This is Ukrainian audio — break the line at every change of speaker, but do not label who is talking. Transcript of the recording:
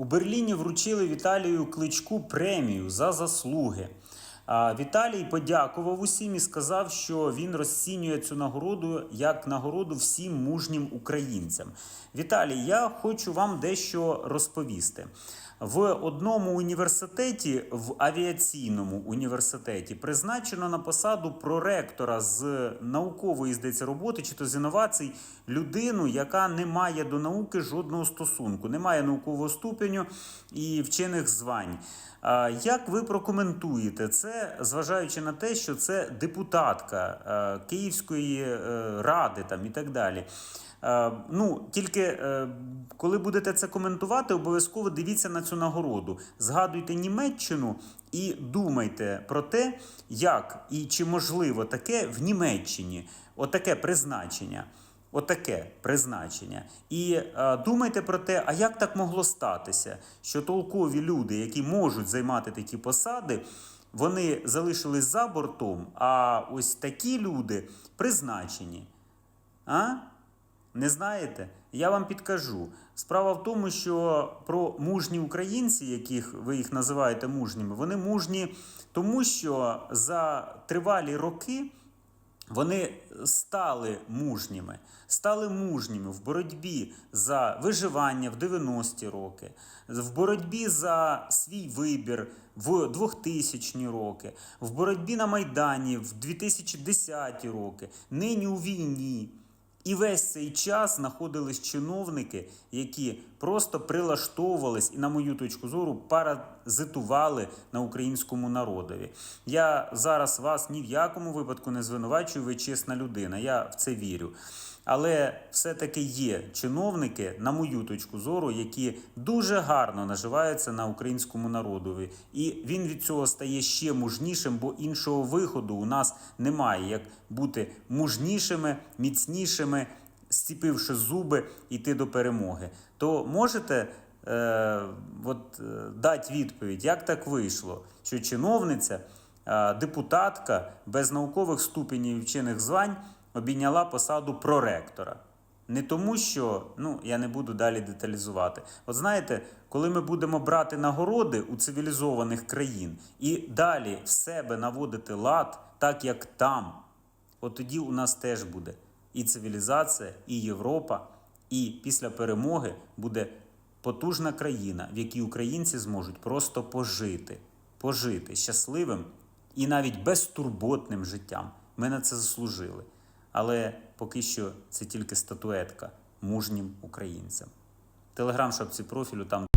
У Берліні вручили Віталію Кличку премію за заслуги. Віталій подякував усім і сказав, що він розцінює цю нагороду як нагороду всім мужнім українцям. Віталій, я хочу вам дещо розповісти. В одному університеті, в авіаційному університеті, призначено на посаду проректора з наукової здається роботи чи то з інновацій людину, яка не має до науки жодного стосунку, не має наукового ступеню і вчених звань. Як ви прокоментуєте це, зважаючи на те, що це депутатка е, Київської е, ради там і так далі? Е, Ну, тільки коли будете це коментувати, обов'язково дивіться на цю нагороду. Згадуйте Німеччину і думайте про те, як і чи можливо таке в Німеччині, отаке призначення. Отаке призначення. І е, думайте про те, а як так могло статися, що толкові люди, які можуть займати такі посади, вони залишились за бортом, а ось такі люди призначені. А? Не знаєте? Я вам підкажу. Справа в тому, що про мужні українці, яких ви їх називаєте мужніми, вони мужні, тому що за тривалі роки вони стали мужніми, стали мужніми в боротьбі за виживання в 90-ті роки, в боротьбі за свій вибір в 2000-ні роки, в боротьбі на Майдані в 2010-ті роки, нині у війні. І весь цей час знаходились чиновники, які просто прилаштовувались і, на мою точку зору, паразитували на українському народові. Я зараз вас ні в якому випадку не звинувачую, ви чесна людина. Я в це вірю. Але все-таки є чиновники, на мою точку зору, які дуже гарно наживаються на українському народові. І він від цього стає ще мужнішим, бо іншого виходу у нас немає, як бути мужнішими, міцнішими, зціпивши зуби, йти до перемоги. То можете е, от, е, дати відповідь, як так вийшло, що чиновниця, е, депутатка без наукових ступенів і вчених звань обійняла посаду проректора. Не тому, що ну я не буду далі деталізувати. От знаєте, коли ми будемо брати нагороди у цивілізованих країн і далі в себе наводити лад, так як там, от тоді у нас теж буде і цивілізація, і Європа, і після перемоги буде потужна країна, в якій українці зможуть просто пожити, пожити щасливим і навіть безтурботним життям. Ми на це заслужили. Але поки що це тільки статуетка мужнім українцям. Телеграм шапці профілю там.